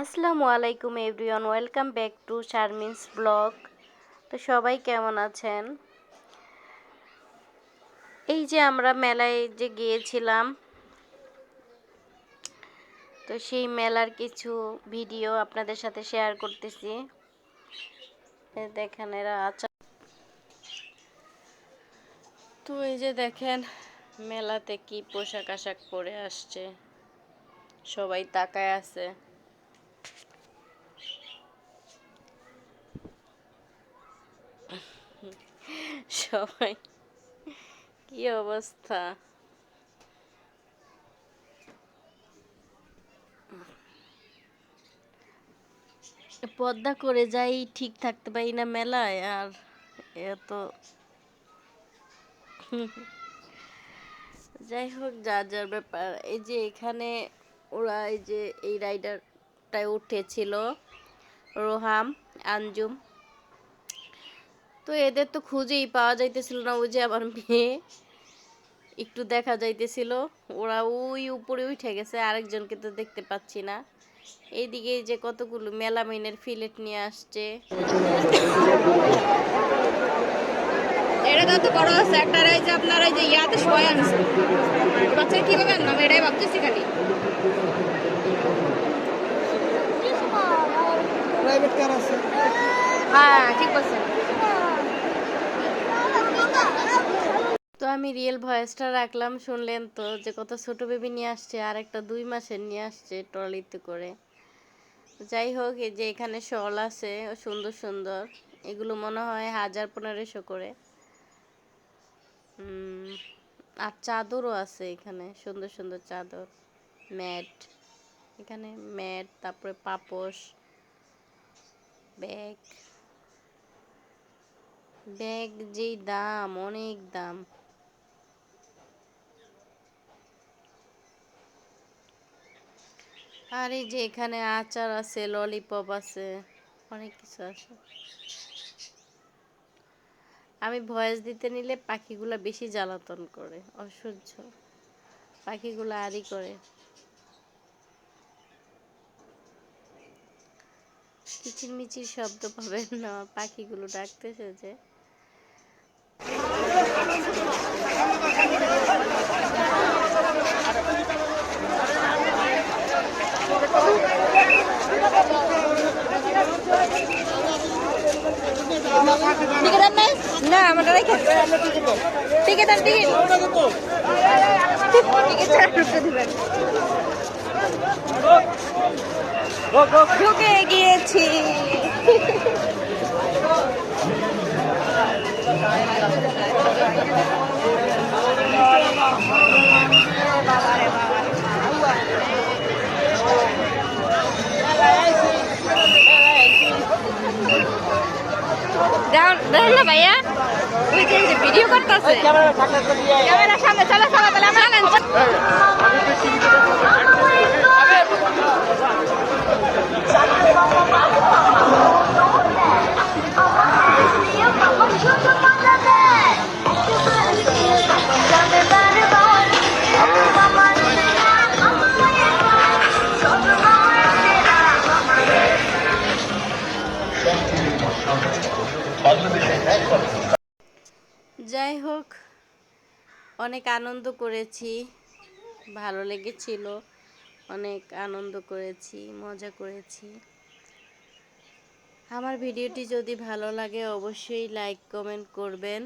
আসসালামু আলাইকুম everyone, welcome back to Sharmin's blog. তো সবাই কেমন আছেন? এই যে আমরা মেলায় যে গিয়েছিলাম, তো সেই মেলার কিছু ভিডিও আপনাদের সাথে শেয়ার করতেছি। দেখেন এরা আচার তো এই যে দেখেন, মেলাতে কি পোশাক আশাক পরে আসছে। সবাই তাকায় আছে। সবাই, কি অবস্থা? পদ্মা করে যাই, ঠিক থাকতে পারি না মেলায়, আর এত যাই হোক যার যার ব্যাপার। এই যে এখানে ওরা এই যে এই রাইডারটায় উঠেছিল, রোহাম, আঞ্জুম। তো এদের তো খুঁজেই পাওয়া যাইতেছিল না, ওই যে আমার মেয়ে। একটু দেখা যাইতেছিল, ওরা ওই উপরে উঠে গেছে, আরেকজনকে তো দেখতে পাচ্ছি না। এইদিকে এই যে কতগুলো মেলামিনের ফিলেট নিয়ে আসছে। এটা তো বড় আছে, একটা যে আপনার এই যে ইয়াতে শোয়া আনছে বাচ্চা কীভাবে আনলাম এটাই ভাবতেছি খালি। প্রাইভেট কার আছে। হ্যাঁ ঠিক বলছেন। তো আমি রিয়েল ভয়েসটা রাখলাম শুনলেন তো যে কত ছোট বেবি নিয়ে আসছে আর একটা দুই মাসের নিয়ে আসছে ট্রলিতে করে। যাই হোক এই যে এখানে শল আছে সুন্দর সুন্দর। এগুলো মনে হয় হাজার পনেরোশো করে। আর চাদরও আছে এখানে সুন্দর সুন্দর চাদর। ম্যাট, এখানে ম্যাট, তারপরে পাপোশ, ব্যাগ ব্যাগ যেই দাম, অনেক দাম। আর এই যে এখানে আচার আছে ললিপপ আছে, অনেক কিছু আছে। আমি ভয়েস দিতে নিলে পাখিগুলা বেশি জ্বালাতন করে, অসহ্য। পাখিগুলো আরই করে। কিচিরমিচির শব্দ পাবেন না পাখিগুলো ডাকতেছে যে। টিকিট টিকিট টিকিট। ঢুকে গিয়েছি। দেন না ভাইয়া? ওই যে ভিডিও করতেছে। ক্যামেরা সামনে চলো চলো তাহলে আমরা যাই হোক, অনেক আনন্দ করেছি, ভালো লেগেছিল, অনেক আনন্দ করেছি, মজা করেছি। আমার ভিডিওটি যদি ভালো লাগে, অবশ্যই লাইক, কমেন্ট করবেন।